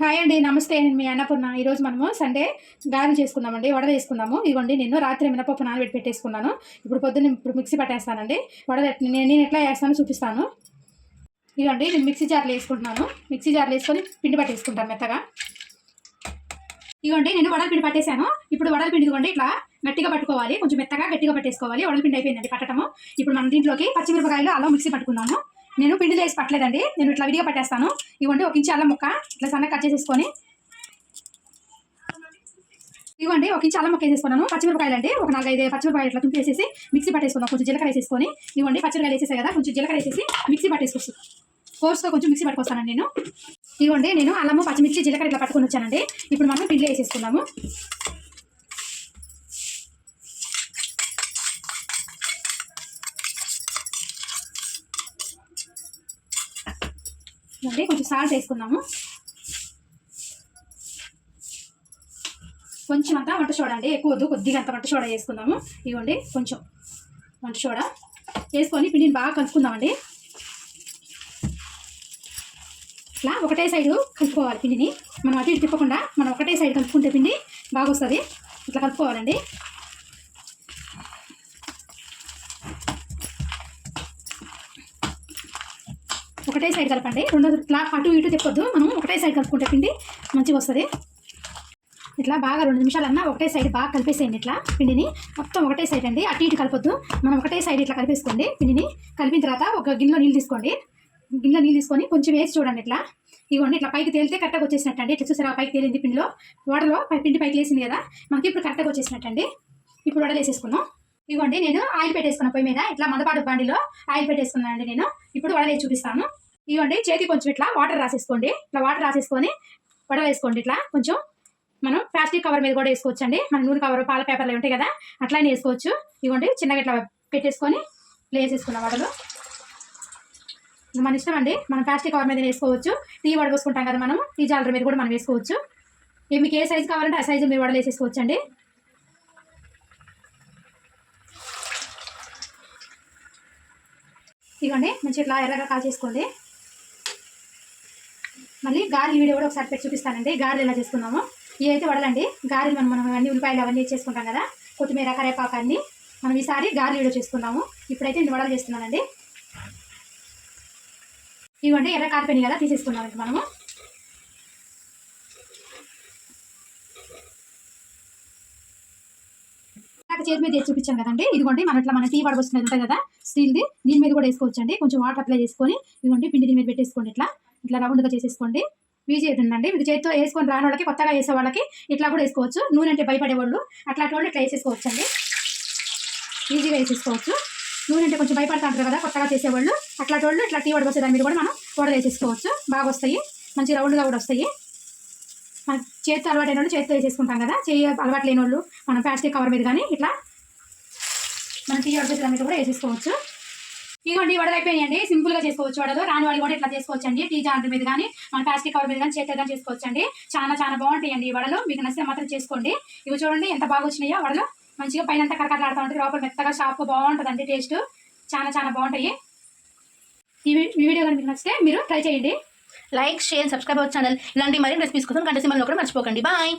Hi అండి నమస్తే. నేను మీ అన్నపూర్ణ. ఈరోజు మనము సండే గారెలు చేసుకున్నామండి వడ వేసుకున్నాము ఇదిగోండి నేను రాత్రి మినపప్పు నానబెట్టి పెట్టేసుకున్నాను. ఇప్పుడు పొద్దున్న ఇప్పుడు మిక్సీ పట్టేస్తానండి. వడలు నేను నేను ఎట్లా వేస్తానో చూపిస్తాను. ఇదిగోండి నేను మిక్సీ జార్లు వేసుకుంటున్నాను. మిక్సీ జార్లు వేసుకొని పిండి పట్టేసుకుంటాను మెత్తగా. ఇదిగోండి నేను వడల పిండి పట్టేశాను. ఇప్పుడు వడల పిండి ఇదిగోండి ఇట్లా గట్టిగా పట్టుకోవాలి. కొంచెం మెత్తగా గట్టిగా పట్టేసుకోవాలి. వడల పిండి అయిపోయిందండి పట్టడము ఇప్పుడు మనం దీంట్లోకి పచ్చిమిరపకాయలు అలా మిక్సీ పట్టుకున్నాము నేను పిండి వేసి పట్టలేదండి. నేను ఇట్లా విడిగా పట్టేస్తాను. ఇవ్వండి ఒక ఇంచు అల్లం ముక్క. ఇట్లా సన్న కట్ చేసేసుకొని ఇవ్వండి ఒక ఇంచు అల్లం ముక్క వేసేసుకున్నాను. పచ్చిమిరపకాయలు అండి. ఒక నాలుగైదు పచ్చిమిరపకాయలు ఇట్లా తుంపి వేసేసి మిక్సీ పట్టేసుకున్నాను కొంచెం జీలకర్ర వేసేసుకొని ఇవ్వండి పచ్చిమిరకాయలు వేసేసాయి కదా కొంచెం జీలకర్ర వేసేసి మిక్సీ పట్టేసుకొస్తాను ఫోర్స్తో కొంచెం మిక్సీ పట్టుకొస్తానండి నేను. ఇవ్వండి నేను అల్లము పచ్చిమిర్చి జీలకర్ర ఇట్లా పట్టుకొని వచ్చానండి. ఇప్పుడు మనం పిండి వేసేసుకున్నాము ఇవ్వండి కొంచెం సాల్ట్ వేసుకుందాము. కొంచెం అంతా వంట సోడా అండి ఎక్కువ వద్దు కొద్దిగా అంత వంట సోడా వేసుకుందాము. ఇవ్వండి కొంచెం వంట సోడా వేసుకొని పిండిని బాగా కలుపుకుందామండి. ఇట్లా ఒకటే సైడు కలుపుకోవాలి పిండిని. మనం అటు ఇటు తిప్పకుండా మనం ఒకటే సైడ్ కలుపుకుంటే పిండి బాగా వస్తుంది ఇట్లా కలుపుకోవాలండి. ఒకటే సైడ్ కలపండి. రెండో ఇట్లా అటు ఇటు తిప్పొద్దు. మనం ఒకటే సైడ్ కలుపుకుంటే పిండి మంచిగా వస్తుంది. ఇట్లా బాగా రెండు నిమిషాలన్నా ఒకటే సైడ్ బాగా కలిపేసేయండి ఇట్లా పిండిని. మొత్తం ఒకటే సైడ్ అండి. అటు ఇటు కలపొద్దు. మనం ఒకటే సైడ్ ఇట్లా కలిపేసుకోండి పిండిని. కలిపిన తర్వాత ఒక గిన్నెలో నీళ్ళు తీసుకోండి. గిన్నెలో నీళ్ళు తీసుకొని కొంచెం వేసి చూడండి ఇట్లా. ఇవ్వండి ఇట్లా పైకి తేలితే కరెక్ట్గా వచ్చేసినట్టు అండి ఇట్లా చూసారా పైకి తేలింది పిండిలో. వాటర్లో పై పిండి పైకి లేసింది కదా. మనకి ఇప్పుడు కరెక్ట్గా వచ్చేసినట్టు అండి ఇప్పుడు వడలు వేసేసుకున్నాం ఇవ్వండి నేను ఆయిల్ పెట్టేసుకున్న పొయ్యి మీద ఇట్లా మందపాటు బండిలో ఆయిల్ పెట్టేసుకున్నాను అండి నేను. ఇప్పుడు వడలు చూపిస్తాను. ఇవ్వండి చేతి కొంచెం ఇట్లా వాటర్ రాసేసుకోండి. ఇట్లా వాటర్ రాసేసుకొని వడవేసుకోండి ఇట్లా. కొంచెం మనం ప్లాస్టిక్ కవర్ మీద కూడా వేసుకోవచ్చండి. మన నూనె కవర్ పాల పేపర్లు ఉంటాయి కదా అట్లానే వేసుకోవచ్చు. ఇవ్వండి చిన్నగా ఇట్లా పెట్టేసుకొని వేసేసుకున్న వడలు. మన ఇష్టం అండి మనం ప్లాస్టిక్ కవర్ మీద వేసుకోవచ్చు. టీ వడ పోసుకుంటాం కదా మనం టీ జాలర్ మీద కూడా మనం వేసుకోవచ్చు. మీకు ఏ సైజు కావాలంటే ఆ సైజు మీరు వడలు వేసేసుకోవచ్చు అండి ఇదిగోండి మంచి ఇట్లా ఎర్రగా కాల్చేసుకోండి మళ్ళీ గారెలు వీడియో కూడా ఒకసారి పెట్టి చూపిస్తానండి. గారెలు ఎలా చేసుకున్నాము ఇవి అయితే వడలండి గారెలు మనం మనం అన్ని ఉల్లిపాయలు అవన్నీ చేసుకుంటాం కదా కొత్తిమీర కరేపాకు అన్నీ మనం ఈసారి గారెలు వీడియో చేసుకున్నాము. ఇప్పుడైతే నేను వడలు చేస్తున్నానండి. ఇవ్వండి ఎర్ర కాలిపోయినాయి కదా తీసేసుకున్నాం మనము. నాకు చేతి మీద వేసి చూపించాం కదండి. ఇదిగోండి మన ఇట్లా మన టీ వడబోసుకునేది ఉంటుంది కదా స్టీల్ది. దీని మీద కూడా వేసుకోవచ్చండి. కొంచెం వాటర్ అప్లై చేసుకొని ఇదిగోండి పిండి దీని మీద పెట్టేసుకోండి ఇట్లా. ఇట్లా రౌండ్గా చేసేసుకోండి. ఈజీ అవుతుందండి మీకు చేతితో వేసుకొని రాని వాళ్ళకి కొత్తగా వేసే వాళ్ళకి ఇట్లా కూడా వేసుకోవచ్చు. నూనె అంటే భయపడే వాళ్ళు అట్లాంటి వాళ్ళు ఇట్లా వేసేసుకోవచ్చు అండి ఈజీగా వేసేసుకోవచ్చు. నూనె అంటే కొంచెం భయపడతా ఉంటారు కదా కొత్తగా చేసేవాళ్ళు. అట్లాంటి వాళ్ళు ఇట్లా టీ వడబోసే దాని మీద కూడా మనం వడలు వేసేసుకోవచ్చు. బాగా వస్తాయి మంచి రౌండ్గా కూడా వస్తాయి. మన చేతితో అయిన వాళ్ళు చేతితో వేసేసుకుంటాం కదా. చేయి అలవాటు లేని వాళ్ళు మనం ప్లాస్టిక్ కవర్ మీద కానీ ఇట్లా మనం టీ వడబోసే మీద కూడా వేసేసుకోవచ్చు. ఇదిగోండి వడలు అయిపోయినాయండి. సింపుల్గా చేసుకోవచ్చు వడలు. రాని వాళ్ళు కూడా ఇట్లా చేసుకోవచ్చు అండి టీ జాంటర్ మీద కానీ మన ప్లాస్టిక్ కవర్ మీద కానీ చేతితో కానీ చేసుకోవచ్చు అండి చాలా చాలా బాగుంటాయండి ఈ వడలు. మీకు నచ్చితే మాత్రం చేసుకోండి. ఇవి చూడండి ఎంత బాగా వచ్చినాయో వడలు. మంచిగా పైన అంతా కరకరలాడుతూ ఉంటుంది. లోపల మెత్తగా షాప్ బాగుంటుందండి టేస్ట్. చాలా చాలా బాగుంటాయి. ఈ ఈ వీడియో కానీ మీకు నచ్చితే మీరు ట్రై చేయండి. Like share subscribe our channel. ఇలాంటి మరిన్ని రెసిపీస్ కోసం గంట సింబల్ కూడా మర్చిపోకండి. బాయ్.